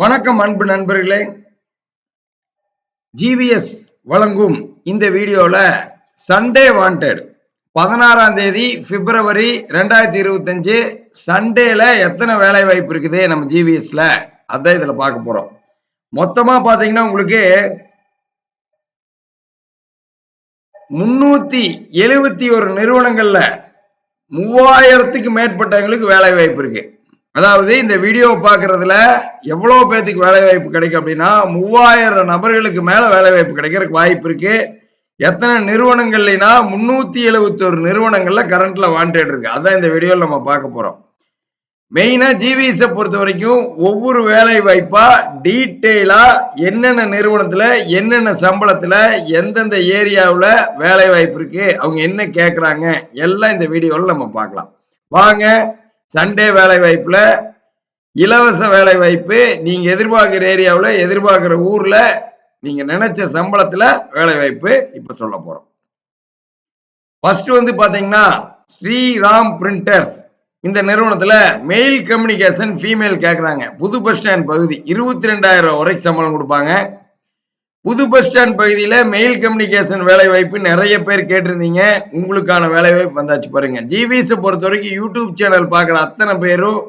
வணக்கம் அன்பு நண்பர்களே. ஜிவிஎஸ் வழங்கும் இந்த வீடியோல சண்டே வாண்டட் பதினாறாம் தேதி பிப்ரவரி ரெண்டாயிரத்தி இருபத்தஞ்சு சண்டேல எத்தனை வேலை வாய்ப்பு இருக்குது நம்ம ஜிவிஎஸ்ல அதான் இதுல பார்க்க போறோம். மொத்தமா பாத்தீங்கன்னா உங்களுக்கு முன்னூத்தி எழுபத்தி ஒரு நிறுவனங்கள்ல மூவாயிரத்துக்கு மேற்பட்டவங்களுக்கு வேலை வாய்ப்பு இருக்கு. அதாவது இந்த வீடியோ பார்க்கறதுல எவ்வளவு பேத்துக்கு வேலை வாய்ப்பு கிடைக்கும் அப்படின்னா மூவாயிரம் நபர்களுக்கு மேல வேலை வாய்ப்பு கிடைக்கிறதுக்கு வாய்ப்பு இருக்கு. எத்தனை நிறுவனங்கள்லனா முன்னூத்தி எழுபத்தி ஒரு நிறுவனங்கள்ல கரண்ட்ல வாண்டட் இருக்கு. அதான் இந்த வீடியோவில் நம்ம பார்க்க போறோம். மெயினா ஜிவிஎஸை பொறுத்த வரைக்கும் ஒவ்வொரு வேலை வாய்ப்பா டீட்டெயிலா என்னென்ன நிறுவனத்துல என்னென்ன சம்பளத்துல எந்தெந்த ஏரியாவில் வேலை வாய்ப்பு இருக்கு அவங்க என்ன கேட்குறாங்க எல்லாம் இந்த வீடியோவில் நம்ம பார்க்கலாம். வாங்க சண்டே வேலை வாய்ப்புல இலவச வேலை வாய்ப்பு நீங்க எதிர்பார்க்கிற ஏரியாவில் எதிர்பார்க்கிற ஊர்ல நீங்க நினைச்ச சம்பளத்துல வேலை வாய்ப்பு இப்ப சொல்ல போறோம். ஃபர்ஸ்ட் வந்து பாத்தீங்கன்னா ஸ்ரீராம் பிரிண்டர்ஸ். இந்த நிறுவனத்துல மெயில் கம்யூனிகேஷன் ஃபீமேல் கேட்குறாங்க புது பஸ் ஸ்டாண்ட் பகுதி இருபத்தி ரெண்டாயிரம் வரைக்கும் சம்பளம் கொடுப்பாங்க. புது பஸ் ஸ்டாண்ட் பகுதியில் மெயில் கம்யூனிகேஷன் வேலை வாய்ப்பு நிறைய பேர் கேட்டிருந்தீங்க. உங்களுக்கான வேலை வாய்ப்பு வந்தாச்சு பாருங்க. ஜிவிஸை பொறுத்த வரைக்கும் யூடியூப் சேனல் பார்க்குற அத்தனை பேரும்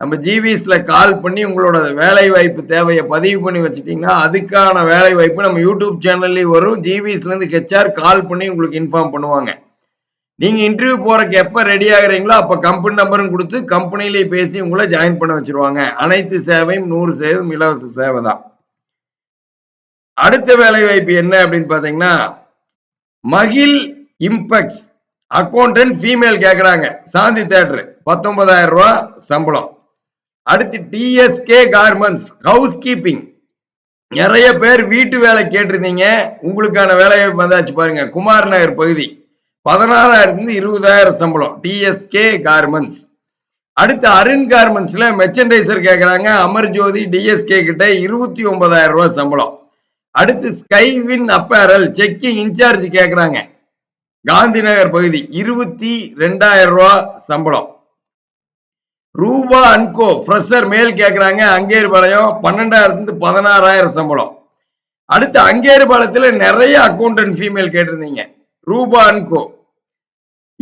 நம்ம ஜிவிஸில் கால் பண்ணி உங்களோட வேலை வாய்ப்பு தேவையை பதிவு பண்ணி வச்சுட்டிங்கன்னா அதுக்கான வேலை வாய்ப்பு நம்ம யூடியூப் சேனல்லையும் வரும். ஜிவிஸ்லேருந்து ஹெச்ஆர் கால் பண்ணி உங்களுக்கு இன்ஃபார்ம் பண்ணுவாங்க. நீங்கள் இன்டர்வியூ போகிறக்கு எப்போ ரெடி ஆகுறீங்களோ அப்போ கம்பெனி நம்பரும் கொடுத்து கம்பெனிலேயே பேசி உங்களை ஜாயின் பண்ண வச்சிருவாங்க. அனைத்து சேவையும் நூறு சதவீதம் இலவச சேவை தான். அடுத்த வேலை வாய்ப்பு என்ன அப்படின்னு பாத்தீங்கன்னா மகிழ் இம்பெக்ஸ். அக்கௌண்டன்ட் ஃபீமேல் கேக்குறாங்க. சாந்தி தேட்டர். பத்தொன்பதாயிரம் ரூபா சம்பளம். அடுத்து டிஎஸ்கே கார்மெண்ட்ஸ் ஹவுஸ் கீப்பிங் நிறைய பேர் வீட்டு வேலை கேட்டிருந்தீங்க. உங்களுக்கான வேலை வந்தாச்சு பாருங்க. குமார் நகர் பகுதி. பதினாறாயிரத்துலேருந்து இருபதாயிரம் சம்பளம். டிஎஸ்கே கார்மெண்ட்ஸ் அடுத்து அருண் கார்மெண்ட்ஸில் மெர்ச்சன்டைசர் கேட்குறாங்க அமர்ஜோதி டிஎஸ்கே கிட்ட இருபத்தி ஒன்பதாயிரம் ரூபா சம்பளம். அடுத்து ஸ்கைவின் அப்பேரல் செக்கிங் இன்சார்ஜ் கேட்குறாங்க காந்தி நகர் பகுதி இருபத்தி ரெண்டாயிரம் ரூபாய் சம்பளம். ரூபா அன்கோ ஃப்ரெஷர் மேல் கேட்குறாங்க அங்கேரிபாளையம் பாளையம் பதினாறாயிரம் சம்பளம். அடுத்து அங்கேரிபாளையத்தில் நிறைய அக்கௌண்டன்ட் ஃபீமேல் கேட்டிருந்தீங்க. ரூபா அன்கோ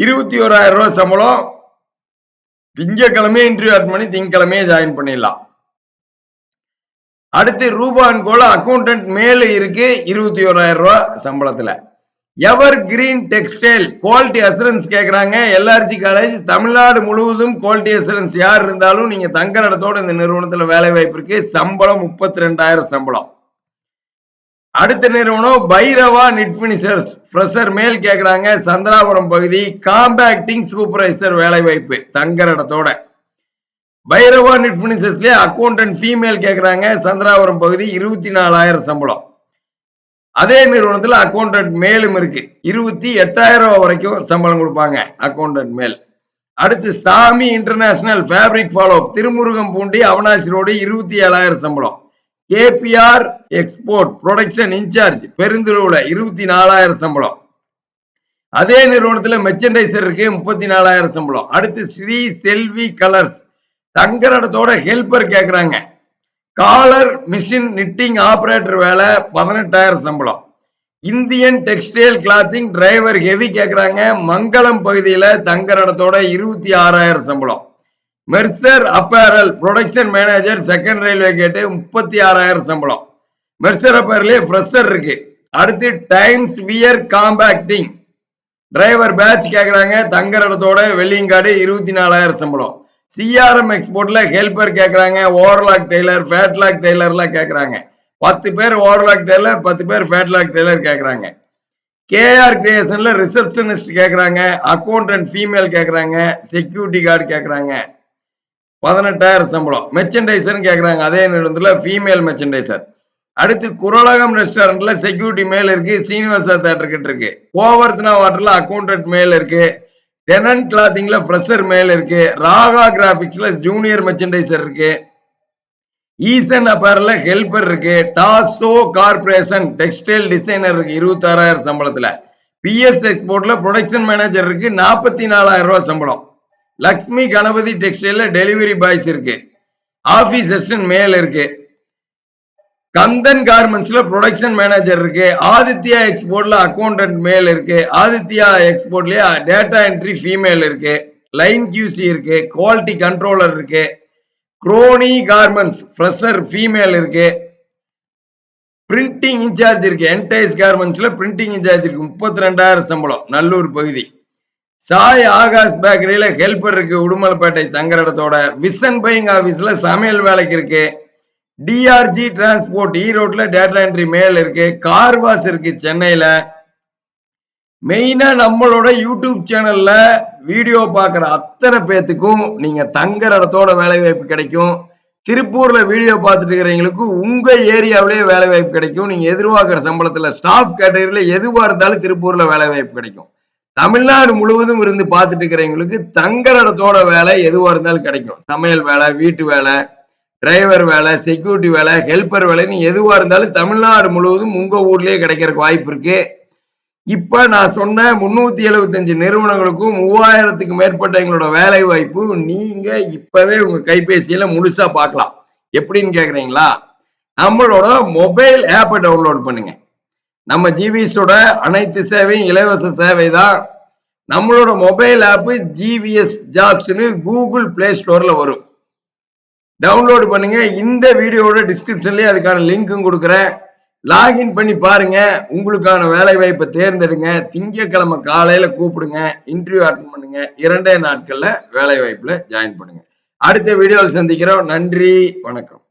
இருபத்தி ஓராயிரம் ரூபாய் சம்பளம். திங்கக்கிழமையே இன்டர்வியூ அட் பண்ணி திங்கக்கிழமையே ஜாயின் பண்ணிடலாம். அடுத்து ரூபான் கோல அக்கௌண்டன்ட் மேல இருக்கு இருபத்தி ஓராயிரம் ரூபா சம்பளத்துல. Evergreen textile? குவாலிட்டி அசூரன்ஸ் கேட்குறாங்க எல்ஆர்ஜி காலேஜ் தமிழ்நாடு முழுவதும் குவாலிட்டி அசூரன்ஸ் யார் இருந்தாலும் நீங்க தங்குற இடத்தோட இந்த நிறுவனத்துல வேலை வாய்ப்பு இருக்கு. சம்பளம் முப்பத்தி ரெண்டாயிரம் சம்பளம். அடுத்த நிறுவனம் பைரவா நிட் பினிஷர்ஸ் ஃப்ரெஷர் மேல் கேட்குறாங்க சந்திராபுரம் பகுதி. காம்பேக்டிங் சூப்பர்வைசர் வேலை வாய்ப்பு தங்குற இடத்தோட. பைரவா நிட் அக்கௌண்டன்ட் ஃபீமேல் கேட்குறாங்க சந்திராபுரம் பகுதி இருபத்தி நாலாயிரம் சம்பளம். அதே நிறுவனத்துல அக்கௌண்டன்ட் மேலும் இருக்கு. இருபத்தி எட்டாயிரம் ரூபா வரைக்கும் சம்பளம் கொடுப்பாங்க அக்கௌண்டன்ட் மேல். அடுத்து Sami international fabric follow திருமுருகம் Poondi Avinashi road இருபத்தி ஏழாயிரம் சம்பளம். கேபிஆர் எக்ஸ்போர்ட் ப்ரொடக்ஷன் இன்சார்ஜ் பெருந்துருவுல இருபத்தி நாலாயிரம் சம்பளம். அதே நிறுவனத்துல மெர்ச்சன்டைசர் இருக்கு முப்பத்தி நாலாயிரம் சம்பளம். அடுத்து ஸ்ரீ செல்வி கலர்ஸ் தங்கரடத்தோட ஹெல்பர் கேட்குறாங்க காலர் மிஷின் நிட்டிங் ஆப்ரேட்டர் வேலை பதினெட்டாயிரம் சம்பளம். Indian textile clothing driver heavy கேட்குறாங்க மங்களம் பகுதியில் தங்கரடத்தோட இருபத்தி ஆறாயிரம் சம்பளம். Mercer apparel production manager second railway கேட்டு முப்பத்தி ஆறாயிரம் சம்பளம். மெர்சர் அப்பேரலே ஃப்ரெஷர் இருக்கு. அடுத்து Times wear compacting driver batch கேட்குறாங்க தங்குற இடத்தோட வெள்ளியங்காடு இருபத்தி நாலாயிரம் சம்பளம். சிஆர்எம் எக்ஸ்போர்ட்ல ஹெல்பர் கேட்குறாங்க ஓவர்லாக் டெய்லர் ஃபேட்லாக் டெய்லர்லாம் கேட்குறாங்க பத்து பேர் ஓவர்லாக் டெய்லர் பத்து பேர் ஃபேட்லாக் டெய்லர் கேட்குறாங்க கேஆர் கிரியேஷன்ல ரிசப்ஷனிஸ்ட் கேட்குறாங்க அக்கௌண்டன்ட் ஃபீமேல் கேட்குறாங்க செக்யூரிட்டி கார்டு கேட்குறாங்க பதினெட்டாயிரம் சம்பளம். மெர்ச்சன்டைசர் கேட்குறாங்க அதே நேரத்தில் ஃபீமேல் மெர்ச்சன்டைசர் அடுத்து குரலகம் ரெஸ்டாரண்ட்ல செக்யூரிட்டி மேல் இருக்கு சீனிவாசா தேட்டர் கிட்ட இருக்கு. கோவர்த்தனா வாட்டர்ல அக்கௌண்டன்ட் மேல் இருக்கு. டெனன் கிளாத்திங்ல ஃப்ரெஷர் மேல் இருக்கு. ராகா கிராபிக்ஸ்ல ஜூனியர் மெர்ச்சன்டைசர் இருக்கு. ஈசன் அப்பேர்ல ஹெல்பர் இருக்கு. டாசோ கார்பரேஷன் டெக்ஸ்டைல் டிசைனர் இருக்கு. இருபத்தாறாயிரம் சம்பளத்துல. பிஎஸ் எக்ஸ்போர்ட்ல ப்ரொடக்ஷன் மேனேஜர் இருக்கு. நாற்பத்தி நாலாயிரம் ரூபாய் சம்பளம். லக்ஷ்மி கணபதி டெக்ஸ்டைல்ல டெலிவரி பாய்ஸ் இருக்கு. ஆபீஸ் அசிஸ்டன்ட் மேல் இருக்கு. கந்தன் கார்மெண்ட்ஸ்ல ப்ரொடக்ஷன் மேனேஜர் இருக்கு. ஆதித்யா எக்ஸ்போர்ட்ல அக்கௌண்டன்ட் மேல் இருக்கு. ஆதித்யா எக்ஸ்போர்ட்லயே டேட்டா என்ட்ரி ஃபீமேல் இருக்கு. லைன் கியூசி இருக்கு. குவாலிட்டி கண்ட்ரோலர் இருக்கு. குரோனி கார்மெண்ட்ஸ் ஃப்ரெஷர் ஃபீமேல் இருக்கு. பிரிண்டிங் இன்சார்ஜ் இருக்கு. என்டைஸ் கார்மெண்ட்ஸ்ல பிரிண்டிங் இன்சார்ஜ் இருக்கு. முப்பத்தி ரெண்டாயிரம் சம்பளம். நல்லூர் பகுதி. சாய் ஆகாஷ் பேக்கரியில ஹெல்பர் இருக்கு. உடுமலைப்பேட்டை தங்குற இடத்தோட விசன் பையிங் ஆபீஸ்ல சமையல் வேலைக்கு இருக்கு. டிஆர்ஜி டிரான்ஸ்போர்ட் ஈரோட்ல டேட்டா என்ட்ரி மேல் இருக்கு. கார் வாஷ் இருக்கு சென்னையில. மெயினா நம்மளோட யூடியூப் சேனல்ல வீடியோ பார்க்குற அத்தனை பேத்துக்கும் நீங்க தங்குற இடத்தோட வேலை வாய்ப்பு கிடைக்கும். திருப்பூர்ல வீடியோ பார்த்துட்டு இருக்கிறவங்களுக்கு உங்க ஏரியாவிலேயே வேலை வாய்ப்பு கிடைக்கும். நீங்க எதிர்பார்க்குற சம்பளத்துல ஸ்டாஃப் கேட்டகரியில எதுவா இருந்தாலும் திருப்பூர்ல வேலை வாய்ப்பு கிடைக்கும். தமிழ்நாடு முழுவதும் இருந்து பார்த்துட்டு இருக்கிறவங்களுக்கு தங்குற இடத்தோட வேலை எதுவா இருந்தாலும் கிடைக்கும். சமையல் வேலை வீட்டு வேலை டிரைவர் வேலை செக்யூரிட்டி வேலை ஹெல்ப்பர் வேலைன்னு எதுவாக இருந்தாலும் தமிழ்நாடு முழுவதும் உங்கள் ஊர்லேயே கிடைக்கிறக்கு வாய்ப்பு இருக்குது இப்போ நான் சொன்ன முந்நூற்றி எழுபத்தஞ்சு நிறுவனங்களுக்கும் மூவாயிரத்துக்கு மேற்பட்ட எங்களோட வேலை வாய்ப்பு நீங்கள் இப்போவே உங்கள் கைபேசியில் முழுசாக பார்க்கலாம். எப்படின்னு கேட்குறீங்களா நம்மளோட மொபைல் ஆப்பை டவுன்லோட் பண்ணுங்க. நம்ம ஜிவிஎஸோட அனைத்து சேவையும் இலவச சேவை தான். நம்மளோட மொபைல் ஆப்பு ஜிவிஎஸ் ஜாப்ஸ்னு கூகுள் பிளே ஸ்டோரில் வரும். டவுன்லோடு பண்ணுங்க. இந்த வீடியோட டிஸ்கிரிப்ஷன்லயே அதுக்கான லிங்க்கும் கொடுக்குறேன். லாகின் பண்ணி பாருங்க. உங்களுக்கான வேலை வாய்ப்பை தேர்ந்தெடுங்க. திங்கக்கிழமை காலையில கூப்பிடுங்க. இன்டர்வியூ அட்டன் பண்ணுங்க. இரண்டே நாட்கள்ல வேலை வாய்ப்புல ஜாயின் பண்ணுங்க. அடுத்த வீடியோவில் சந்திக்கிறோம். நன்றி. வணக்கம்.